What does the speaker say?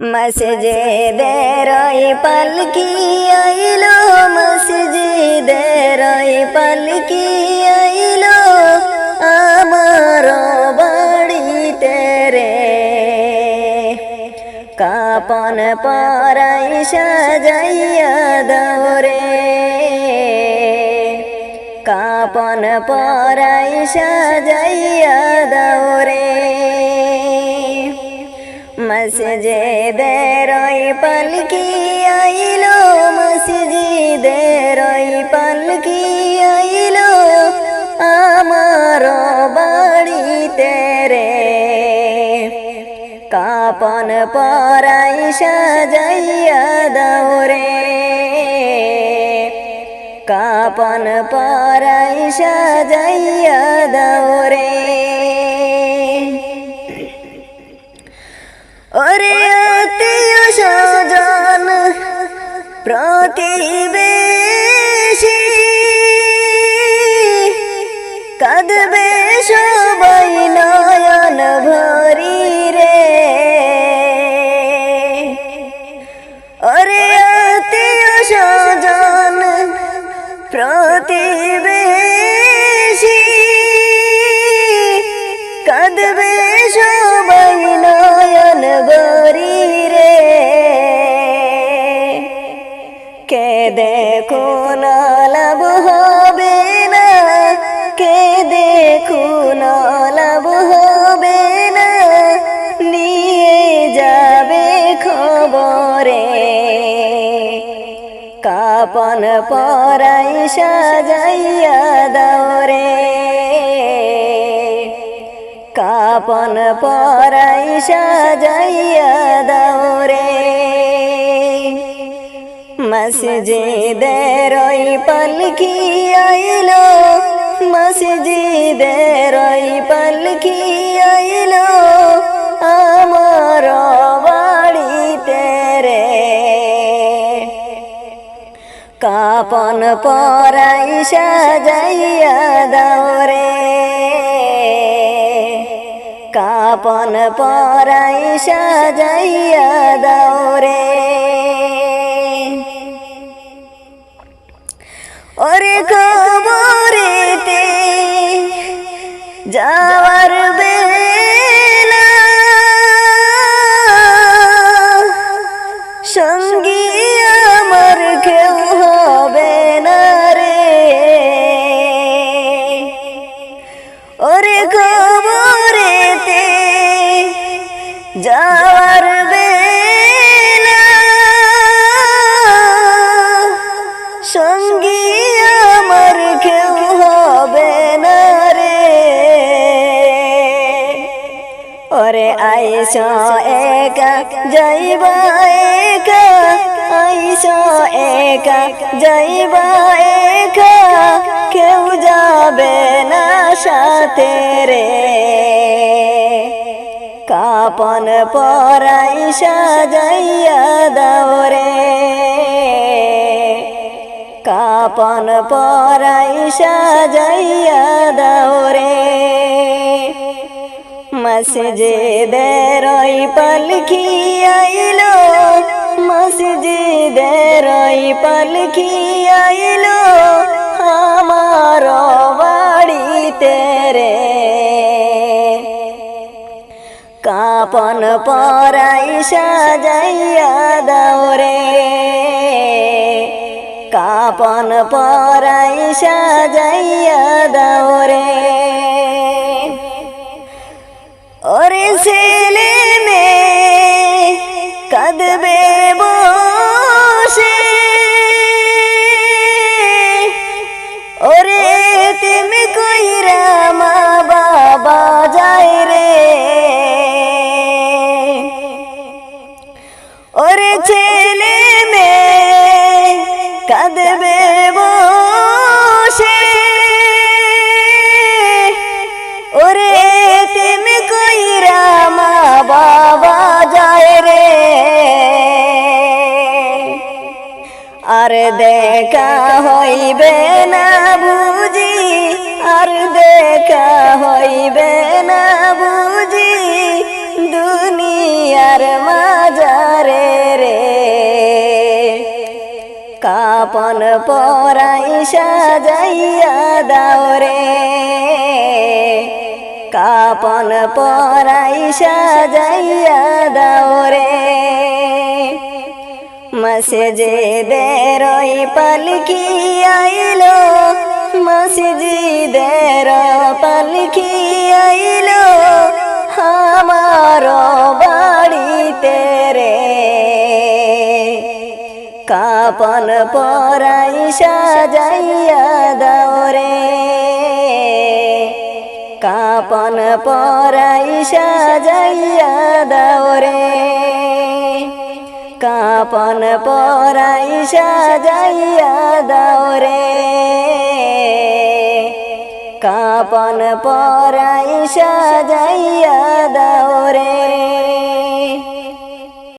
মসজিদের পালকি আইলো, মসজিদের পালকি আইলো আমার বাড়িতে রে। কাপন পরাই সাজাইয়া দৌরে কাপন পরাই সাজাইয়া দৌরে মসজিদের ওই পালকি আইলো, মসজিদের ওই পালকি আইলো, আমার বাড়িতে রে। কাপন পরাই সাজাইয়া দৌরে কাপন পরাই সাজাইয়া দৌরে ওরে প্রতিবেশী দেখুন লাভ হবে না। কে দেখুন লাভ হবে না। নিয়ে যাবে খবরে। কাপন পরাই সাজাইয়া দৌরে কাপন পরাই সাজাইয়া দৌরে মসজিদের ওই পালকি আইলো, মসজিদের ওই পালকি আইলো, আমার বাড়িতে রে। কাপন পরাই সাজাইয়া দৌরে কাপন পরাই সাজাইয়া দৌরে ওরে খবরেতে যাওয়ার ওরে আইস একা, যাইবা একা। আইস একা, যাইবা একা। কেউ যাবে না সাথে রে। কাপন পরাই সাজাইয়া দৌরে কাপন পরাই সাজাইয়া দৌরে মসজিদের ওই পালকি আইলো, মসজিদের ওই পালকি আইলো, আমার বাড়িতে রে। কাপন পরাই সাজাইয়া দৌরে কাপন পরাই সাজাইয়া ওরে ছেলে মেয়ে কাঁদবে বসে ওরে তুমি কইরা মা বাবা যায় রে আর দেখা হইবে কাপন পরাই সাজাইয়া দাও রে। কাপন পরাই সাজাইয়া দাও রে। মসজিদের ওই পালকি আইলো, মসজিদের পালকি আইলো। কাপন পরাই সাজাইয়া দাও রে। কাপন পরাই সাজাইয়া দাও রে। কাপন পরাই সাজাইয়া দাও রে। কাপন পরাই সাজাইয়া দাও রে।